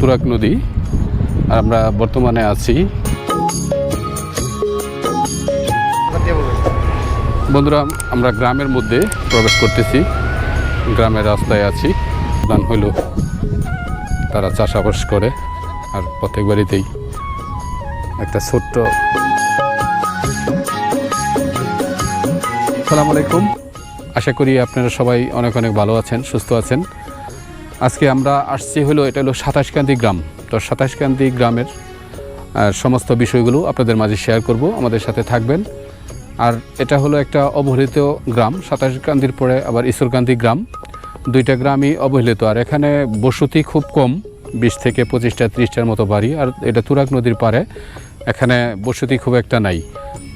তুরাগ নদী, আর আমরা বর্তমানে আছি। বন্ধুরা, আমরা গ্রামের মধ্যে প্রবেশ করতেছি। গ্রামের রাস্তায় আছি। গান হইল তারা চাষাবাস করে, আর প্রত্যেক বাড়িতেই একটা ছোট্ট সালাম আলাইকুম। আশা করি আপনারা সবাই অনেক অনেক ভালো আছেন, সুস্থ আছেন। আজকে আমরা আসছি হলো, এটা হলো সাতাশকান্দি গ্রাম। তো সাতাশকান্দি গ্রামের সমস্ত বিষয়গুলো আপনাদের মাঝে শেয়ার করব, আমাদের সাথে থাকবেন। আর এটা হলো একটা অবহেলিত গ্রাম, সাতাশকান্দির পরে আবার ঈশ্বরকান্দি গ্রাম। দুইটা গ্রামই অবহেলিত, আর এখানে বসতি খুব কম, বিশ থেকে পঁচিশটা, ত্রিশটার মতো বাড়ি, আর এটা তুরাগ নদীর পারে এখানে বসতি খুব একটা নাই।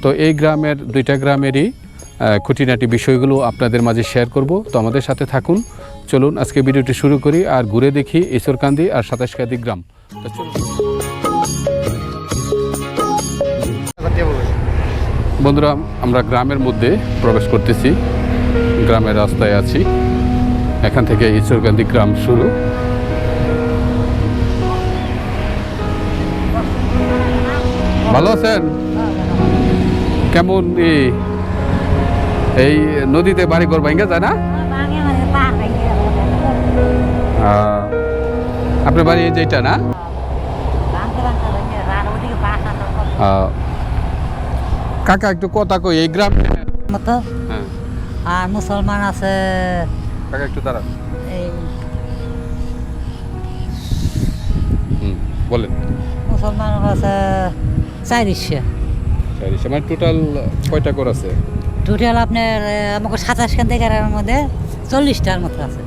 তো এই গ্রামের, দুইটা গ্রামেরই খুঁটিনাটি বিষয়গুলো আপনাদের মাঝে শেয়ার করব। তো আমাদের সাথে থাকুন চলুন আজকে ভিডিওটি শুরু করি আর ঘুরে দেখি ঈশ্বরকান্দি আর সাতাশকান্দি গ্রাম। বন্ধুরা আমরা গ্রামের মধ্যে প্রবেশ করতেছি। গ্রামের রাস্তায় আছি। এখান থেকে ঈশ্বরকান্দি গ্রাম শুরু। ভালো আছেন? কেমন এই- নদীতে বাড়ি ঘর ভাঙ্গা যায় না? আহ, আপনার বাড়ি এই যেটা না? কাকা একটু কথা কই এই গ্রাম মতো? হ্যাঁ। আর মুসলমান আছে কাকা একটু দাঁড়ান। এই হুম বলেন। মুসলমান আছে চারিশে সরি মানে টোটাল কয়টা করে আছে? টোটাল আপনার আমাকে সাতাশ খান গ্রামের মধ্যে চল্লিশটার মতো আছে।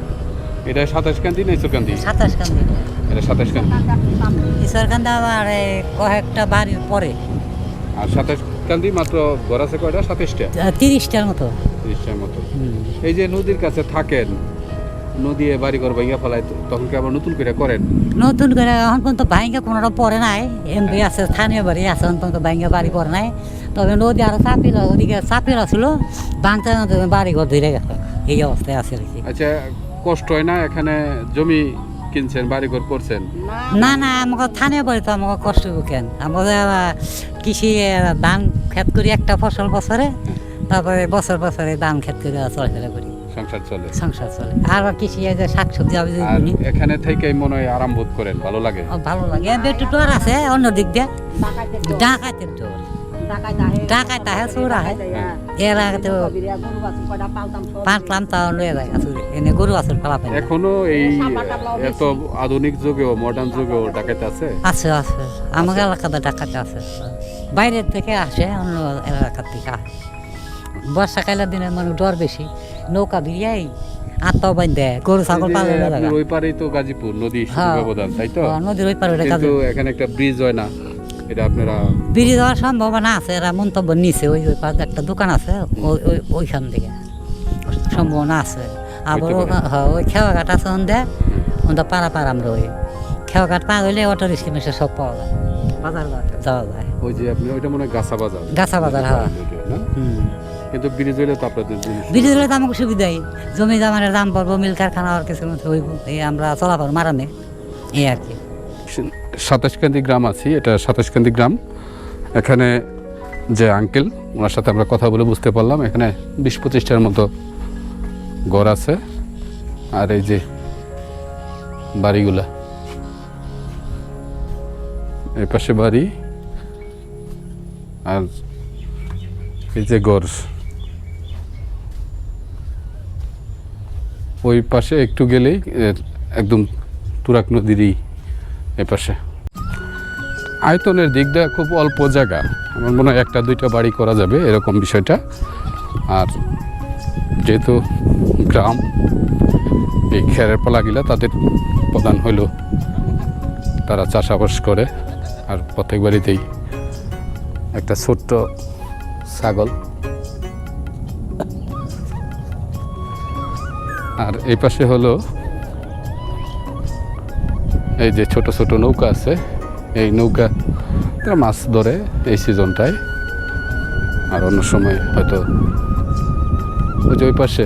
এটা সাতাশ কান্দি না ঈশ্বরকান্দি সাতাশ কান্দি। এটা সাতাশ কান্দি। ঈশ্বর কান্দা এই কয়েকটা বাড়ির পরে। আর সাতাশ কান্দি মাত্র ঘর আছে কয়টা? সাতাশটা? তিরিশটার মতো। তিরিশটার মতো। এই যে নদীর কাছে থাকেন নদী বাড়ি ঘর ভাঙ্গা ফেলায় তখন কি আবার নতুন করে করেন? নতুন করে এখন পর্যন্ত ভাঙ্গা কোনোটা পরে নাই। এমপি আছে স্থানীয় বাড়ি আছে এখন পর্যন্ত ভাঙ্গা বাড়ি পরে নাই। তবে নদী আরও চাপিল ওদিকে চাপিল ছিল ভাঙতে ভাঙতে বাড়ি ঘর ধরে গেছে এই অবস্থায় আছে আর কি। আচ্ছা কষ্ট হয় না? এখানে জমি কিনছেন বাড়ি ঘর করছেন? না না আমাকে থানে বাড়ি তো আমাকে কষ্ট কেন? আমাদের কৃষি ধান ক্ষেত করি একটা ফসল বছরে তারপরে বছর বছরে ধান ক্ষেত করে চলাফেরা করি। সংসার চলে। সংসার চলে। আর কৃষি এই যে শাক সবজি আবি এখানে থেকেই মনে হয় আরাম বোধ করেন ভালো লাগে? ভালো লাগে। ডর আছে অন্য দিক দিয়ে। ডাকাতের ডর চোর আহে এর আগে তো পাঁচলাম তাও লয়ে যায় আসলে এনে গরু ফেলা পাই এখনও এই এত আধুনিক যুগেও মডার্ন যুগেও ডাকাত আছে? আছে আছে। আমাদের এলাকাতে ডাকাত আছে। বাইরের থেকে আসে অন্য এলাকার থেকে আসে। বর্ষাকালের দিনে মানুষ ডর বেশি। নৌকা বিরিয়াই আত্মাও বান্ধে গরু ছাগল পালন ওই পারেই তো গাজীপুর নদী হ্যাঁ। ব্যবধান তাই তো? নদীর ওই পারে কিন্তু এখানে একটা ব্রিজ হয় না। এটা আপনারা বিড়ি দেওয়ার সম্ভাবনা আছে এরা মন্তব্য নিছে ওই ওই পাশে একটা দোকান আছে ওই ওই ওইখান থেকে। সম্ভাবনা আছে। আবার পারে। হ্যাঁ, ওই খেওয়া ঘাট আছে ওন্দে ওন্দা পাড়া পাড়া আমরা ওই। খেওয়া ঘাট পা হইলে অটো রিক্সা মেশে সব পাওয়া যায়। বাজার যাওয়া যায়। ওই যে আপনি ওইটা মনে হয় গাছা বাজার। গাছা বাজার, হ্যাঁ। হুম। কিন্তু ব্রিজ হইলে তো আপনাদের বিড়ি তো আমাকে সুবিধাই জমি জামানের দাম পড়ব মিল কারখানা আর কিছু মতো হইব। এই আমরা চলাফল মারানে এই আর কি। সাতাশকান্দি গ্রাম আছি এটা সাতাশকান্দি গ্রাম। এখানে যে আঙ্কেল ওনার সাথে আমরা কথা বলে বুঝতে পারলাম এখানে বিশ পঁচিশটার মতো ঘর আছে। আর এই যে বাড়িগুলা। এই পাশে বাড়ি আর এই যে ঘর। ওই পাশে একটু গেলেই এ, একদম তুরাক নদীরই এই পাশে। আয়তনের দিক দিয়ে খুব অল্প জায়গা। আমার মনে হয় একটা, দুইটা বাড়ি করা যাবে এরকম বিষয়টা। আর যেহেতু গ্রাম, এই খেরের পালাগুলা তাদের প্রধান হইল তারা চাষাবাস করে। আর প্রত্যেক বাড়িতেই একটা ছোট্ট ছাগল। আর এই পাশে হলো এই যে ছোট ছোট নৌকা আছে। এই নৌকা তারা মাছ ধরে এই সিজনটায় আর অন্য সময় হয়তো ওই যে ওই পাশে,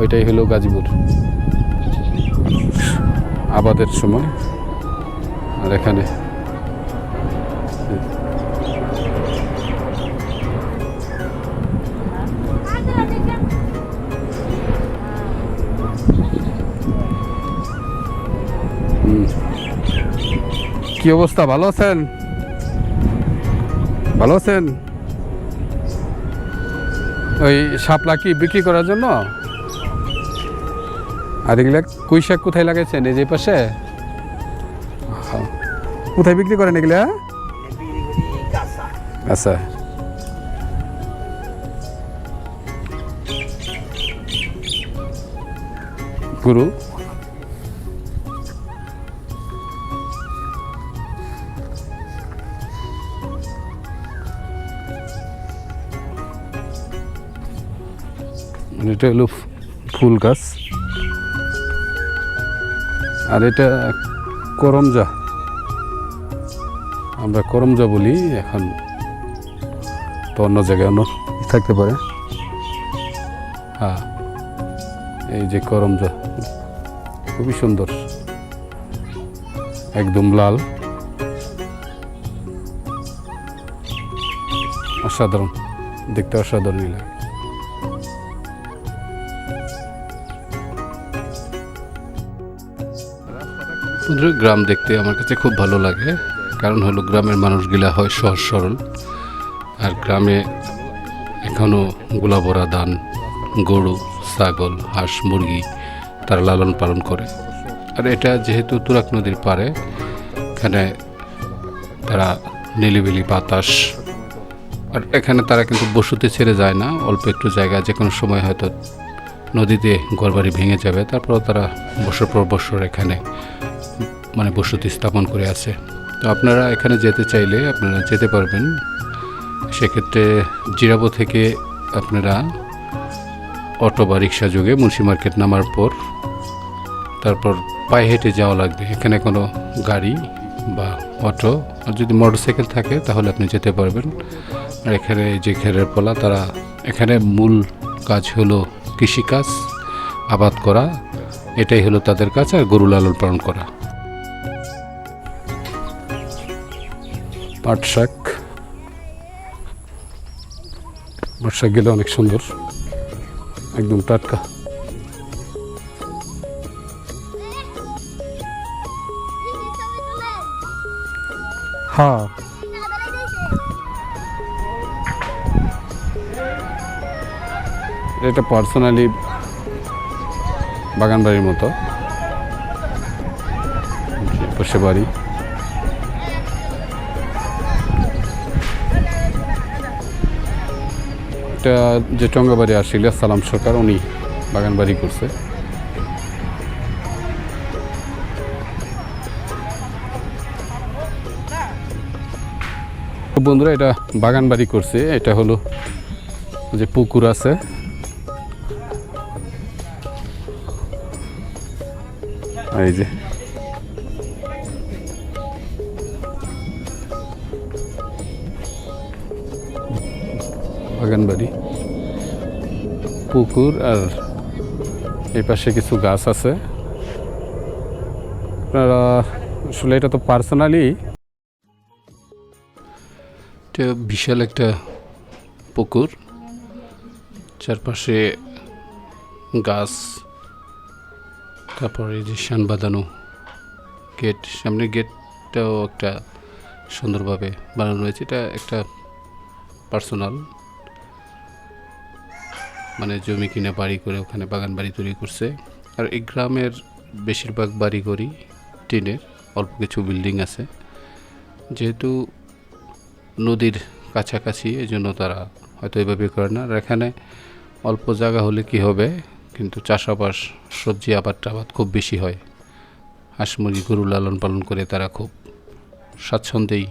ওইটাই হলো গাজীপুর। আবাদের সময়। আর এখানে কি অবস্থা? ভালো আছেন? ভালো আছেন? ওই শাপলা কি বিক্রি করার জন্য? আর এগুলা কুই শাক কোথায় লাগাইছেন? এই যে পাশে। কোথায় বিক্রি করেন এগুলা? আচ্ছা। গুরু? এটা হলো ফুল গাছ। আর এটা করমজা। আমরা করমজা বলি এখন। তো অন্য জায়গায় অন্য থাকতে পারে। হ্যাঁ এই যে করমজা। খুবই সুন্দর। একদম লাল। অসাধারণ। দেখতে অসাধারণই লাগে। বন্ধুরা, গ্রাম দেখতে আমার কাছে খুব ভালো লাগে। কারণ হলো গ্রামের মানুষগুলা হয় সহজ সরল। আর গ্রামে এখনও গোলাভরা ধান গরু ছাগল হাঁস মুরগি তারা লালন পালন করে। আর এটা যেহেতু তুরাক নদীর পারে এখানে তারা নিলিবিলি বাতাস আর এখানে তারা কিন্তু বসতি ছেড়ে যায় না অল্প একটু জায়গা যে কোনো সময় হয়তো নদীতে ঘরবাড়ি ভেঙে যাবে তারপরেও তারা বছর পর বছর এখানে মানে বসতি স্থাপন করে আছে। তো আপনারা এখানে যেতে চাইলে আপনারা যেতে পারবেন। সেক্ষেত্রে জিরাবো থেকে আপনারা অটো বা রিক্সা যোগে মুন্সি মার্কেট নামার পর তারপর পায়ে হেঁটে যাওয়া লাগবে। এখানে কোনো গাড়ি বা অটো আর যদি মোটরসাইকেল থাকে তাহলে আপনি যেতে পারবেন। আর এখানে যে ঘেরের পলা, তারা এখানে মূল কাজ হলো কৃষিকাজ, আবাদ করা। এটাই হলো তাদের কাজ আর গরু লালন পালন করা। পাট শাক গেলে অনেক সুন্দর। একদম টাটকা। হ্যাঁ। এটা পার্সোনালি বাগান বাড়ির মতো। পাশে বাড়ি। এটা যে টঙ্গাবাড়ি আসছিল সালাম সরকার, উনি বাগান বাড়ি করছে। বন্ধুরা, এটা বাগান বাড়ি করছে। এটা হলো যে পুকুর আছে। এই যে বাগান বাড়ি পুকুর আর এই পাশে কিছু গাছ আছে। আপনারা আসলে এটা তো পার্সোনালি এটা বিশাল একটা পুকুর। চারপাশে গাছ, তারপরে যে শান বাঁধানো গেট সামনের গেটটাও একটা সুন্দরভাবে বানানো হয়েছে। এটা একটা পার্সোনাল। মানে জমি কিনে বাড়ি করে ওখানে বাগান বাড়ি তৈরি করছে। আর এই গ্রামের বেশিরভাগ বাড়িঘরই টিনের, অল্প কিছু বিল্ডিং আছে। যেহেতু নদীর কাছাকাছি এই জন্য তারা হয়তো এভাবে করে না। আর এখানে অল্প জায়গা হলে কি হবে? কিন্তু চাষাবাস, সবজি আবাদ টাবাদ খুব বেশি হয়। হাঁস মুরগি, গরু লালন পালন করে তারা খুব স্বাচ্ছন্দ্যেই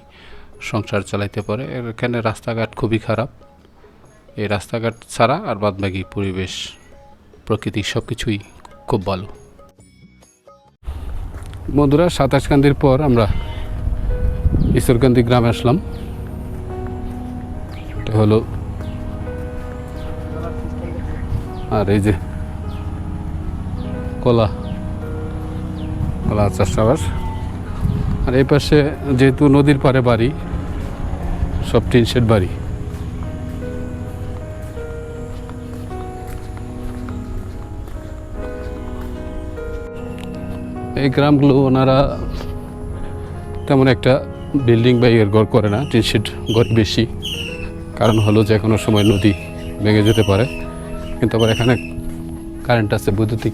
সংসার চালাইতে পারে। এখানে রাস্তাঘাট খুবই খারাপ। এই রাস্তাঘাট ছাড়া আর বাদবাকি পরিবেশ, প্রকৃতি সব কিছুই খুব ভালো। বন্ধুরা সাতাশকান্দির পর আমরা ঈশ্বরকান্দি গ্রামে আসলাম। এটা হলো আর এই যে কলা কলা চাষাবাস আর এই পাশে যেহেতু নদীর পাড়ে বাড়ি, সব টিন শেড বাড়ি। এই গ্রামগুলো ওনারা তেমন একটা বিল্ডিং বা ইয়ের ঘর করে না, টিন শেড ঘর বেশি। কারণ হলো যে কোনো সময় নদী ভেঙে যেতে পারে। কিন্তু আবার এখানে কারেন্ট আছে, বৈদ্যুতিক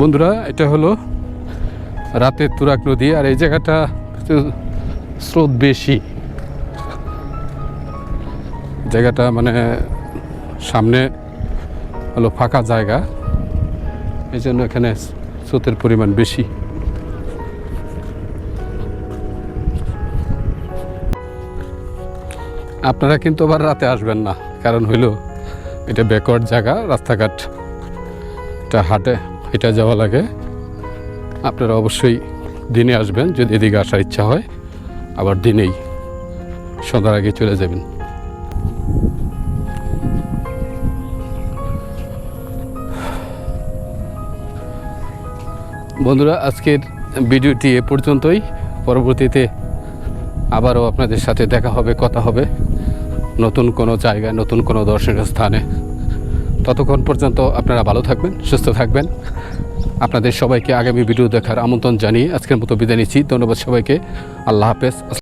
বন্ধুরা, এটা হলো রাতের তুরাক নদী, আর এই জায়গাটা স্রোত বেশি। জায়গাটা মানে সামনে হলো ফাঁকা জায়গা। এই জন্য এখানে স্রোতের পরিমাণ বেশি। আপনারা কিন্তু আবার রাতে আসবেন না, কারণ হইল এটা ব্যাকওয়ার্ড জায়গা, রাস্তাঘাট, এটা হাটে, হেঁটে যাওয়া লাগে। আপনারা অবশ্যই দিনে আসবেন, যদি এদিকে আসার ইচ্ছা হয়, আবার দিনেই সন্ধ্যার আগে চলে যাবেন। বন্ধুরা, আজকের ভিডিওটি এ পর্যন্তই। পরবর্তীতে আবারও আপনাদের সাথে দেখা হবে, কথা হবে নতুন কোনো জায়গায়, নতুন কোনো দর্শনীয় স্থানে। ততক্ষণ পর্যন্ত আপনারা ভালো থাকবেন, সুস্থ থাকবেন। আপনাদের সবাইকে আগামী ভিডিও দেখার আমন্ত্রণ জানিয়ে আজকের মতো বিদায় নিচ্ছি। ধন্যবাদ সবাইকে। আল্লাহ হাফেজ।